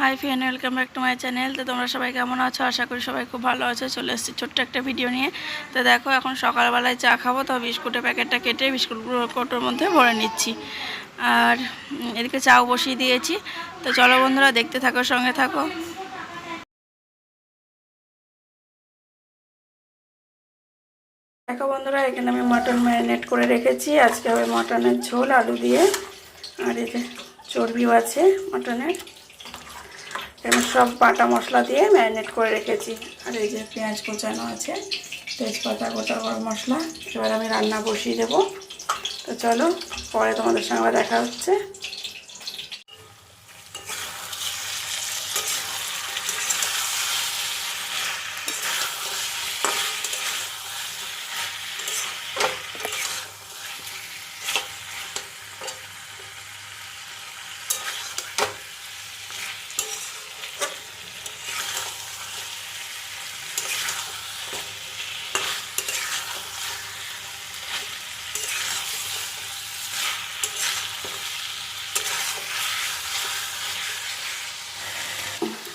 Hi friend welcome back to my channel তো তোমরা সবাই কেমন আছো? আশা করি সবাই খুব ভালো আছো। চলে এসেছি ছোট্ট একটা ভিডিও নিয়ে। তো দেখো, এখন সকালবেলায় চা খাব। তো বিস্কুটের প্যাকেটটা কেটে বিস্কুটগুলো কোটোর মধ্যে ভরে নিচ্ছি। আর এদিকে চাও বসিয়ে দিয়েছি। তো চলো বন্ধুরা, দেখতে থাকো, সঙ্গে থাকো। দেখো বন্ধুরা, এখানে আমি মটন ম্যারিনেট করে রেখেছি। আজকে হবে মটনের ঝোল, আলু দিয়ে। আর যে চর্বিও আছে মটনের। এখানে সব বাটা মশলা দিয়ে ম্যারিনেট করে রেখেছি। আর এই যে পেঁয়াজ কোচানো আছে, তেজপাতা, গোটা গরম মশলা, এবার আমি রান্না বসিয়ে দেবো। তো চলো পরে তোমাদের সঙ্গে দেখা হচ্ছে।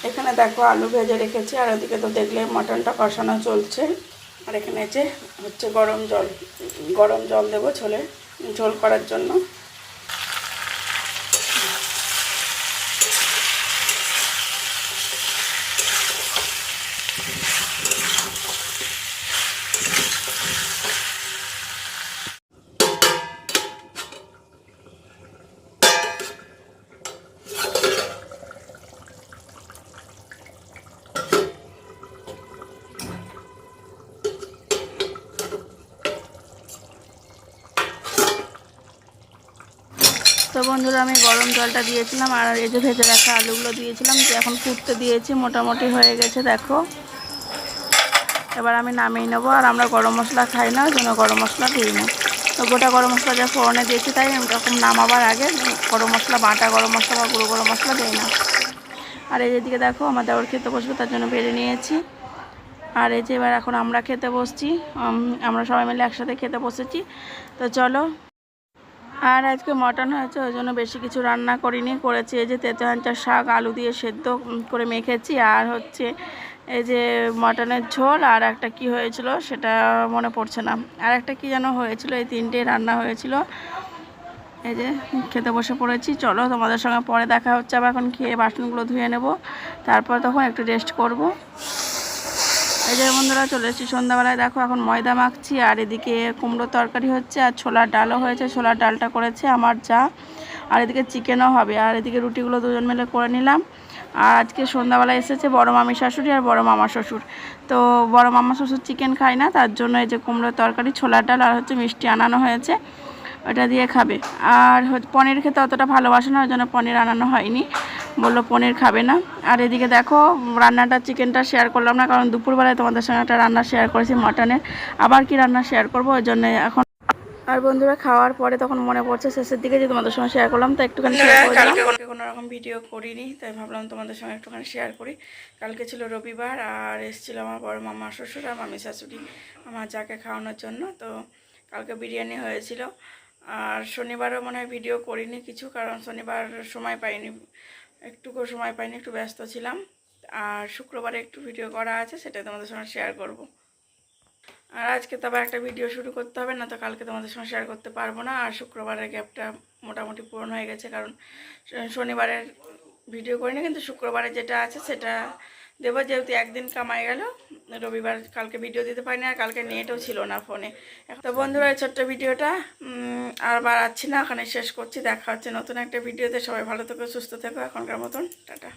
এখানে দেখো আলু ভেজে রেখেছি, আর ওদিকে তো দেখলে মটনটা কষানো চলছে। আর এখানে যে হচ্ছে গরম জল গরম জল দেবো ঝোলে, ঝোল করার জন্য। তো বন্ধুরা, আমি গরম জলটা দিয়েছিলাম আর এই যে ভেজে রাখা আলুগুলো দিয়েছিলাম, যে এখন ফুটতে দিয়েছি, মোটামুটি হয়ে গেছে, দেখো। এবার আমি নামিয়ে নেব, আর আমরা গরম মশলা খাই না জন্য গরম মশলা দিই না তো গোটা গরম মশলা যা ফোড়নে দিয়েছি, তাই এরকম নামাবার আগে গরম মশলা, বাটা গরম মশলা বা গুঁড়ো গরম মশলা দিই না। আর এই যেদিকে দেখো, আমার দেওয়ার খেতে বসবে, তার জন্য বেড়ে নিয়েছি। আর এই যে এবার এখন আমরা খেতে বসছি আমরা সবাই মিলে একসাথে খেতে বসেছি। তো চলো। আর আজকে মটন হয়েছে, ওই জন্য বেশি কিছু রান্না করিনি। করেছি এই যে তেতো শাক, আলু দিয়ে সেদ্ধ করে মেখেছি। আর হচ্ছে এই যে মটনের ঝোল আর একটা কি হয়েছিল সেটা মনে পড়ছে না। আর একটা কি যেন হয়েছিল, এই তিনটে রান্না হয়েছিল। এই যে খেতে বসে পড়েছি। চলো তোমাদের সঙ্গে পরে দেখা হচ্ছে। আবার এখন খেয়ে বাসনগুলো ধুয়ে নেব। তারপর তখন একটু রেস্ট করব। এই যে বন্ধুরা চলে এসেছি সন্ধ্যাবেলায়। দেখো, এখন ময়দা মাখছি, আর এদিকে কুমড়ো তরকারি হচ্ছে, আর ছোলার ডালও হয়েছে, ছোলার ডালটা করেছে আমার যা। আর এদিকে চিকেনও হবে, আর এদিকে রুটিগুলো দুজন মিলে করে নিলাম। আর আজকে সন্ধ্যাবেলায় এসেছে বড় মামি শাশুড়ি আর বড় মামা শ্বশুর। তো বড় মামা শ্বশুর চিকেন খায় না, তার জন্য এই যে কুমড়োর তরকারি, ছোলার ডাল আর হচ্ছে মিষ্টি আনানো হয়েছে, ওটা দিয়ে খাবে। আর পনির খেতে অতটা ভালোবাসে না, ওই জন্য পনির আনানো হয়নি। বলল, পনির খাবে না। আর এদিকে দেখো, রান্নাটা, চিকেনটা শেয়ার করলাম না, কারণ দুপুরবেলায় তোমাদের সঙ্গে একটা রান্না শেয়ার করেছি মটনের। আবার কি রান্না শেয়ার করব, ওই জন্য এখন আর বন্ধুরা, খাওয়ার পরে তখন মনে পড়ছে শেষের দিকে যে তোমাদের সঙ্গে শেয়ার করলাম, তো একটুখানি কালকে কোনো রকম ভিডিও করিনি, তাই ভাবলাম তোমাদের সঙ্গে একটুখানি শেয়ার করি। কালকে ছিল রবিবার, আর এসেছিল আমার বড় মামা শ্বশুর আর মামি শাশুড়ি আমার যাকে খাওয়ানোর জন্য, তো কালকে বিরিয়ানি হয়েছিল। আর শনিবারও মনে হয় ভিডিও করিনি কিছু, কারণ শনিবার সময় পাইনি। একটুকু সময় পাইনি, একটু ব্যস্ত ছিলাম। আর শুক্রবারে একটু ভিডিও করা আছে সেটা তোমাদের সঙ্গে শেয়ার করব। আর আজকে তো একটা ভিডিও শুরু করতে হবে, না তো কালকে তোমাদের সঙ্গে শেয়ার করতে পারব না। আর শুক্রবারের গ্যাপটা মোটামুটি পূরণ হয়ে গেছে, কারণ, শনিবারের ভিডিও করিনি, কিন্তু শুক্রবারে যেটা আছে, সেটা দেবো, যেহেতু একদিন কামাই গেল, রবিবার কালকে ভিডিও দিতে পারিনি আর কালকে নেটও ছিল না ফোনে তো বন্ধুরা ছোট্ট ভিডিওটা আর বাড়াচ্ছি না, ওখানে শেষ করছি, দেখা হচ্ছে নতুন একটা ভিডিওতে সবাই ভালো থেকো, সুস্থ থেকো, এখনকার মতন, টাটা।